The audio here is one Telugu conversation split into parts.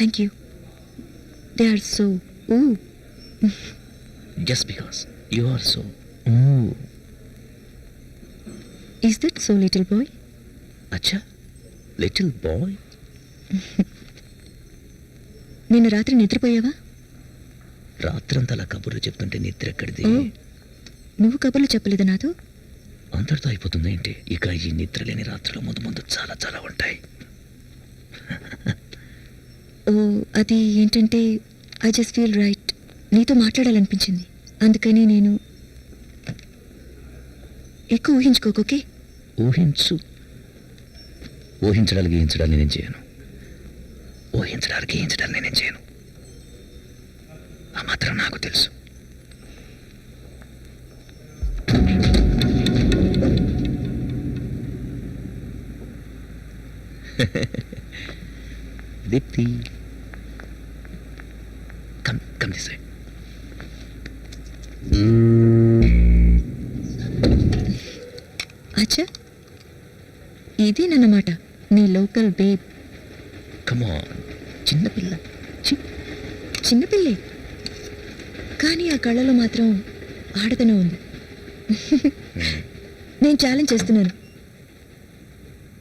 Thank you they are so ooh just because you are so is that so little boy అచ్చా లిటిల్ బాయ్ నిన్న రాత్రి నిద్రపోయావా? రాత్రంతా అలా కబుర్లు చెప్తుంటే నిద్ర ఎక్కడిది నువ్వు కబుర్లు చెప్పలేదు నాతో? అంతటితో అయిపోతుంది ఏంటి ఇక ఈ నిద్ర లేని రాత్రుల ముందు ముందు చాలా చాలా ఉంటాయి. అది ఏంటంటే ఐ జస్ట్ ఫీల్ రైట్ నీతో మాట్లాడాలనిపించింది. అందుకని నేను ఎక్కువ ఊహించుకోకు ఓకే? ఊహించు. ఊహించడానికి ఊహించడాన్ని నేను చేయను. ఊహించడానికి ఊహించడాన్ని నేను చేయను. ఆ మాత్రం నాకు తెలుసు. Deepthi come come this side అచ్చా ఇదేనన్నమాట నీ లోకల్ బేబ్. కమ్ ఆన్ చిన్నపిల్ల చిన్నపిల్లే కానీ ఆ కళ్ళలో మాత్రం ఆడతనం ఉంది. నేను ఛాలెంజ్ చేస్తున్నాను.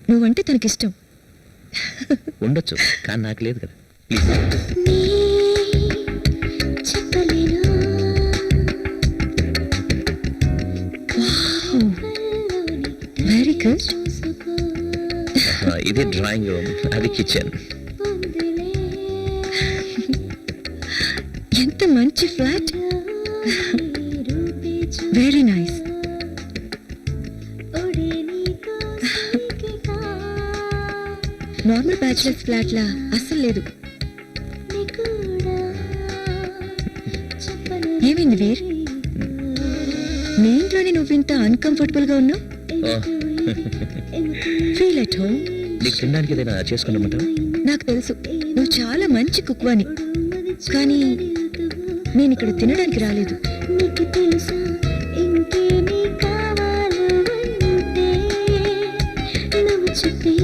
నువ్వంటే తనకిష్టం. ఉండొచ్చు కానీ నాకు లేదు కదా. ప్లీజ్ ఇది డ్రాయింగ్ రూమ్ అది కిచెన్ ఎంత మంచి flat very nice normal bachelors flat లా అస్సలు లేదు. ఏమైంది వీర్? మీ ఇంట్లోనే నువ్వు ఇంత అన్కంఫర్టబుల్గా ఉన్నావు? ఫీల్ ఎట్ హోమ్ నీకు తినడానికి ఏదైనా చేసుకున్నామంటావా నాకు తెలుసు. నువ్వు చాలా మంచి కుక్వాని. కానీ నేను ఇక్కడ తినడానికి రాలేదు. నీకు తెలుసా? ఇంకేమీ కావాలో అంటే నువ్వు చెప్పేవా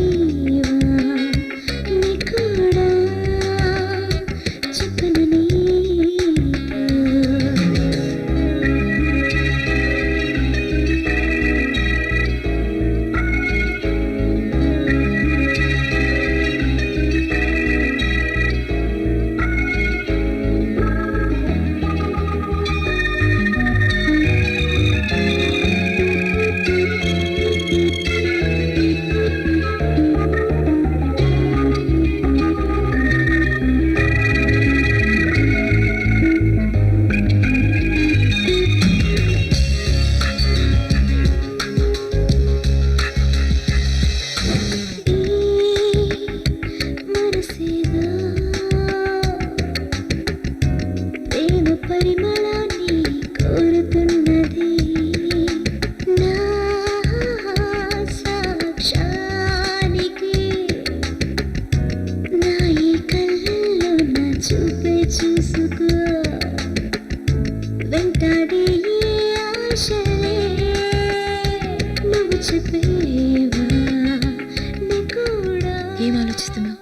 ఏం ఆలోచిస్తున్నావు?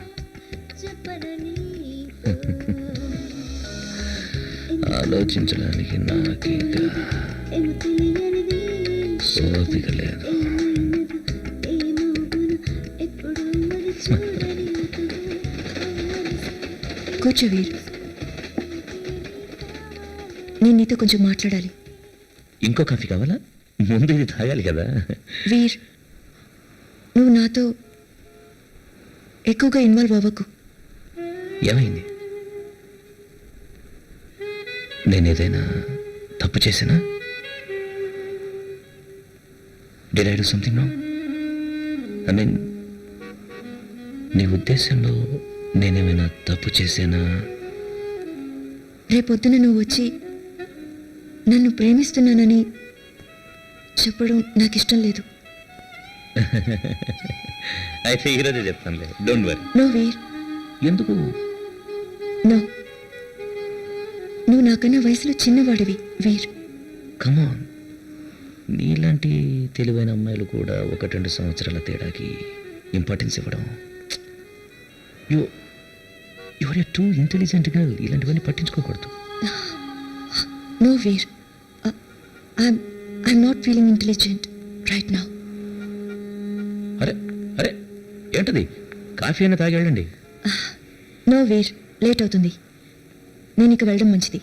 చెప్పనని ఆలోచించడానికి నాకు లేదు. కూర్చో వీర్. నేను నీతో కొంచెం మాట్లాడాలి. ఇంకో కాఫీ కావాలా? ముందు ఇది తాగాలి కదా. వీర్ నువ్వు నాతో ఎక్కువగా ఇన్వాల్వ్ అవ్వకు. ఏమైంది? నేనేదైనా తప్పు చేసినా did I do something no I mean నీ ఉద్దేశంలో నేనేమైనా తప్పు చేశానా? రేపొద్దున నువ్వు వచ్చి నన్ను ప్రేమిస్తున్నానని చెప్పడం నాకు ఇష్టం లేదు. అయితే ఈరోజే చెప్తానులే డోంట్ వరీ నో వీర్ ఎందుకు? నో నువ్వు నాకన్నా వయసులో చిన్నవాడివి. వీర్ కమాన్ నీలాంటి తెలివైన అమ్మాయిలు కూడా ఒకటి రెండు సంవత్సరాల తేడాకి ఇంపార్టెన్స్ ఇవ్వడం. You your a too intelligent girl ఇలాంటివన్నీ పట్టించుకోకూడదు. No Veer I'm not feeling intelligent right now అరే ఏంటది? కాఫీ అయినా తాగి వెళ్ళండి నో వీర్ లేట్ అవుతుంది. నేను ఇక వెళ్ళడం మంచిది.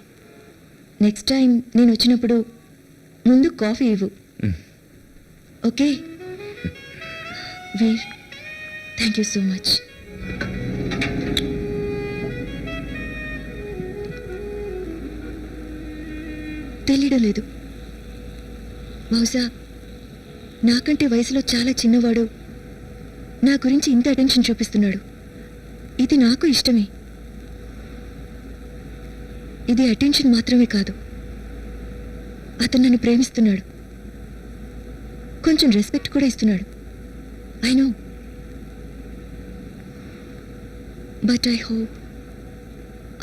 నెక్స్ట్ టైం నేను వచ్చినప్పుడు ముందు కాఫీ ఇవ్వు. Okay? Veer thank you so much. తెలియడం లేదు. బహుశా నాకంటే వయసులో చాలా చిన్నవాడు నా గురించి ఇంత అటెన్షన్ చూపిస్తున్నాడు. ఇది నాకు ఇష్టమే. ఇది అటెన్షన్ మాత్రమే కాదు. అతను నన్ను ప్రేమిస్తున్నాడు. కొంచెం రెస్పెక్ట్ కూడా ఇస్తున్నాడు. I know. But I hope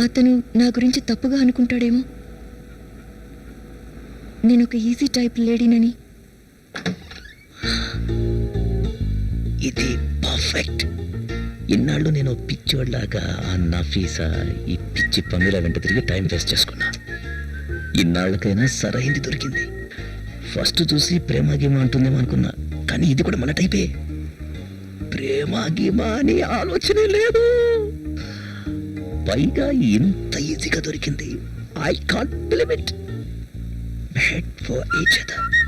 అతను నా గురించి తప్పుగా అనుకుంటాడేమో. నేను ఒక ఈజీ టైప్ లేడీనని. ఇది పర్ఫెక్ట్ ఇన్నాళ్ళు నేను పిచ్చోడ్లాగా ఆ నఫీసా ఈ పిచ్చి పనుల వెంట తిరిగి టైం వేస్ట్ చేసుకున్నా. ఇన్నాళ్ళకైనా సరైంది దొరికింది. ఫస్ట్ చూసి ప్రేమ గీమా అంటుందేమో అనుకున్నా కానీ ఇది కూడా మన టైపే. ప్రేమ గీమా అని ఆలోచనే లేదు. పైగా ఇంత ఈజీగా దొరికింది. I can't believe it head for each other